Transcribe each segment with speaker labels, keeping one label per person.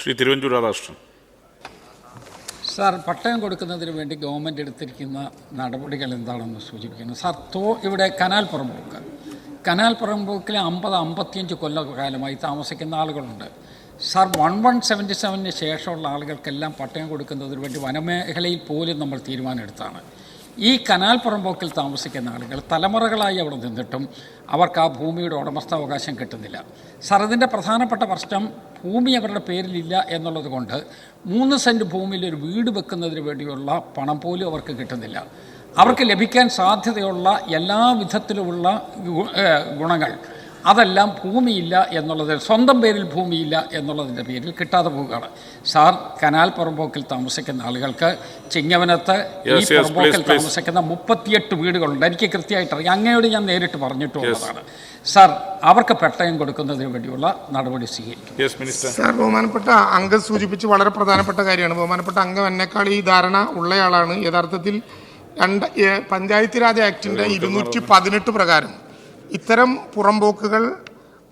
Speaker 1: Shri Thiruvanchoor Radhakrishnan
Speaker 2: sir പട്ടയം കൊടുക്കുന്നതിന് വേണ്ടി ഗവൺമെന്റ് എടുത്തിരിക്കുന്ന നടപടികൾ എന്താണെന്ന് സൂചിപ്പിക്കുന്നു. സാർ തോ ഇവിടെ കനാൽ പുറമ്പോക്ക് കനാൽ പുറമ്പോക്കിൽ അമ്പത് അമ്പത്തിയഞ്ച് കൊല്ലകാലമായി താമസിക്കുന്ന ആളുകളുണ്ട്. സാർ വൺ വൺ സെവന്റി സെവനിന് ശേഷമുള്ള ആളുകൾക്കെല്ലാം പട്ടയം കൊടുക്കുന്നതിന് വേണ്ടി വനമേഖലയിൽ പോലും നമ്മൾ തീരുമാനമെടുത്താണ്. ഈ കനാൽ പുറമ്പോക്കിൽ താമസിക്കുന്ന ആളുകൾ തലമുറകളായി അവിടെ നിന്നിട്ടും അവർക്ക് ആ ഭൂമിയുടെ ഉടമസ്ഥാവകാശം കിട്ടുന്നില്ല. സാർ ഇതിന്റെ പ്രധാനപ്പെട്ട പ്രശ്നം ഭൂമി അവരുടെ പേരിലില്ല എന്നുള്ളത് കൊണ്ട് മൂന്ന് സെന്റ് ഭൂമിയിൽ ഒരു വീട് വെക്കുന്നതിന് വേണ്ടിയുള്ള പണം പോലും അവർക്ക് കിട്ടുന്നില്ല. അവർക്ക് ലഭിക്കാൻ സാധ്യതയുള്ള എല്ലാ വിധത്തിലുമുള്ള ഗുണങ്ങൾ അതെല്ലാം ഭൂമിയില്ല എന്നുള്ളത് സ്വന്തം പേരിൽ ഭൂമിയില്ല എന്നുള്ളതിന്റെ പേരിൽ കിട്ടാതെ പോവുകയാണ്. സാർ കനാൽ പുറമ്പോക്കിൽ താമസിക്കുന്ന ആളുകൾക്ക് ചിങ്ങവനത്ത് ഈ പുറമ്പോക്കിൽ. താമസിക്കുന്ന മുപ്പത്തിയെട്ട് വീടുകളുണ്ട്. എനിക്ക് കൃത്യമായിട്ട് അറിയാം അങ്ങയോട് ഞാൻ നേരിട്ട് പറഞ്ഞിട്ടുള്ളതാണ്. സാർ അവർക്ക് പെട്ടയം കൊടുക്കുന്നതിന് വേണ്ടിയുള്ള നടപടി സ്വീകരിക്കും.
Speaker 1: യെസ് മിനിസ്റ്റർ
Speaker 3: സാർ ബഹുമാനപ്പെട്ട അംഗം സൂചിപ്പിച്ച് വളരെ പ്രധാനപ്പെട്ട കാര്യമാണ്. ബഹുമാനപ്പെട്ട അംഗം എന്നെക്കാൾ ഈ ധാരണ ഉള്ളയാളാണ്. യഥാർത്ഥത്തിൽ രണ്ട് പഞ്ചായത്ത് രാജ് ആക്ടിന്റെ ഇരുന്നൂറ്റി പതിനെട്ട് പ്രകാരം ഇത്തരം പുറമ്പോക്കുകൾ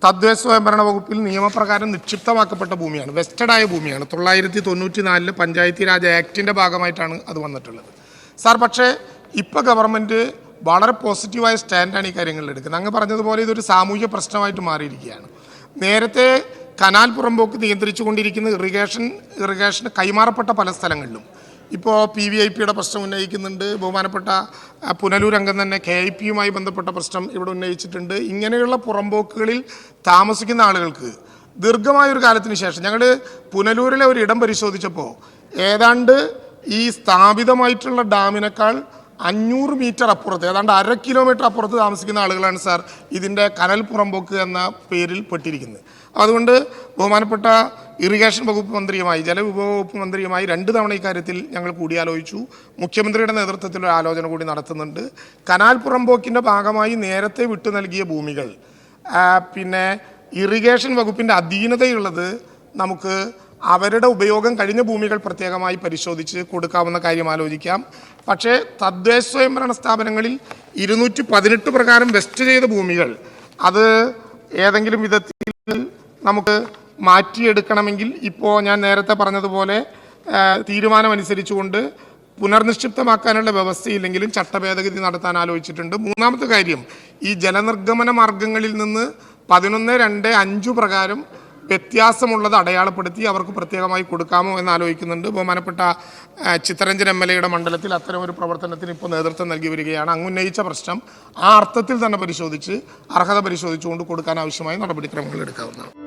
Speaker 3: തദ്ദേശ സ്വയംഭരണ വകുപ്പിൽ നിയമപ്രകാരം നിക്ഷിപ്തമാക്കപ്പെട്ട ഭൂമിയാണ് വെസ്റ്റഡായ ഭൂമിയാണ്. തൊള്ളായിരത്തി തൊണ്ണൂറ്റി നാലിൽ പഞ്ചായത്തി രാജ് ആക്ടിന്റെ ഭാഗമായിട്ടാണ് അത് വന്നിട്ടുള്ളത്. സാർ പക്ഷേ ഇപ്പോൾ ഗവൺമെന്റ് വളരെ പോസിറ്റീവായ സ്റ്റാൻഡാണ് ഈ കാര്യങ്ങളിൽ എടുക്കുന്നത്. അങ്ങ് പറഞ്ഞതുപോലെ ഇതൊരു സാമൂഹ്യ പ്രശ്നമായിട്ട് മാറിയിരിക്കുകയാണ്. നേരത്തെ കനാൽ പുറമ്പോക്ക് നിയന്ത്രിച്ചു കൊണ്ടിരിക്കുന്ന ഇറിഗേഷൻ ഇറിഗേഷന് കൈമാറപ്പെട്ട പല സ്ഥലങ്ങളിലും ഇപ്പോൾ പി വി ഐ പിയുടെ പ്രശ്നം ഉന്നയിക്കുന്നുണ്ട്. ബഹുമാനപ്പെട്ട പുനലൂർ അംഗം തന്നെ കെ ഐ പിയുമായി ബന്ധപ്പെട്ട പ്രശ്നം ഇവിടെ ഉന്നയിച്ചിട്ടുണ്ട്. ഇങ്ങനെയുള്ള പുറമ്പോക്കുകളിൽ താമസിക്കുന്ന ആളുകൾക്ക് ദീർഘമായൊരു കാലത്തിന് ശേഷം ഞങ്ങൾ പുനലൂരിലെ ഒരു ഇടം പരിശോധിച്ചപ്പോൾ ഏതാണ്ട് ഈ സ്ഥാപിതമായിട്ടുള്ള ഡാമിനേക്കാൾ അഞ്ഞൂറ് മീറ്റർ അപ്പുറത്ത് ഏതാണ്ട് അര കിലോമീറ്റർ അപ്പുറത്ത് താമസിക്കുന്ന ആളുകളാണ് സാർ ഇതിന്റെ കനൽ പുറമ്പോക്ക് എന്ന പേരിൽ പെട്ടിരിക്കുന്നത്. അതുകൊണ്ട് ബഹുമാനപ്പെട്ട ഇറിഗേഷൻ വകുപ്പ് മന്ത്രിയുമായി ജലവിഭവ വകുപ്പ് മന്ത്രിയുമായി രണ്ട് തവണ ഇക്കാര്യത്തിൽ ഞങ്ങൾ കൂടിയാലോചിച്ചു. മുഖ്യമന്ത്രിയുടെ നേതൃത്വത്തിൽ ഒരു ആലോചന കൂടി നടത്തുന്നുണ്ട്. കനാൽ പുറമ്പോക്കിന്റെ ഭാഗമായി നേരത്തെ വിട്ടു നൽകിയ ഭൂമികൾ പിന്നെ ഇറിഗേഷൻ വകുപ്പിന്റെ അധീനതയുള്ളത് നമുക്ക് അവരുടെ ഉപയോഗം കഴിഞ്ഞ ഭൂമികൾ പ്രത്യേകമായി പരിശോധിച്ച് കൊടുക്കാവുന്ന കാര്യം ആലോചിക്കാം. പക്ഷേ തദ്ദേശ സ്വയംഭരണ സ്ഥാപനങ്ങളിൽ ഇരുന്നൂറ്റി പതിനെട്ട് പ്രകാരം വെസ്റ്റ് ചെയ്ത ഭൂമികൾ അത് ഏതെങ്കിലും വിധത്തിൽ നമുക്ക് മാറ്റിയെടുക്കണമെങ്കിൽ ഇപ്പോൾ ഞാൻ നേരത്തെ പറഞ്ഞതുപോലെ തീരുമാനമനുസരിച്ചുകൊണ്ട് പുനർനിക്ഷിപ്തമാക്കാനുള്ള വ്യവസ്ഥയില്ലെങ്കിലും ചട്ടഭേദഗതി നടത്താൻ ആലോചിച്ചിട്ടുണ്ട്. മൂന്നാമത്തെ കാര്യം ഈ ജലനിർഗമന മാർഗങ്ങളിൽ നിന്ന് പതിനൊന്ന് രണ്ട് അഞ്ചു പ്രകാരം വ്യത്യാസമുള്ളത് അടയാളപ്പെടുത്തി അവർക്ക് പ്രത്യേകമായി കൊടുക്കാമോ എന്ന് ആലോചിക്കുന്നുണ്ട്. ബഹുമാനപ്പെട്ട ചിത്തരഞ്ജൻ എം എൽ എയുടെ മണ്ഡലത്തിൽ അത്തരം ഒരു പ്രവർത്തനത്തിന് ഇപ്പോൾ നേതൃത്വം നൽകി വരികയാണ്. അങ്ങ് ഉന്നയിച്ച പ്രശ്നം ആ അർത്ഥത്തിൽ തന്നെ പരിശോധിച്ച് അർഹത പരിശോധിച്ചുകൊണ്ട് കൊടുക്കാൻ ആവശ്യമായ നടപടിക്രമങ്ങൾ എടുക്കാവുന്നതാണ്.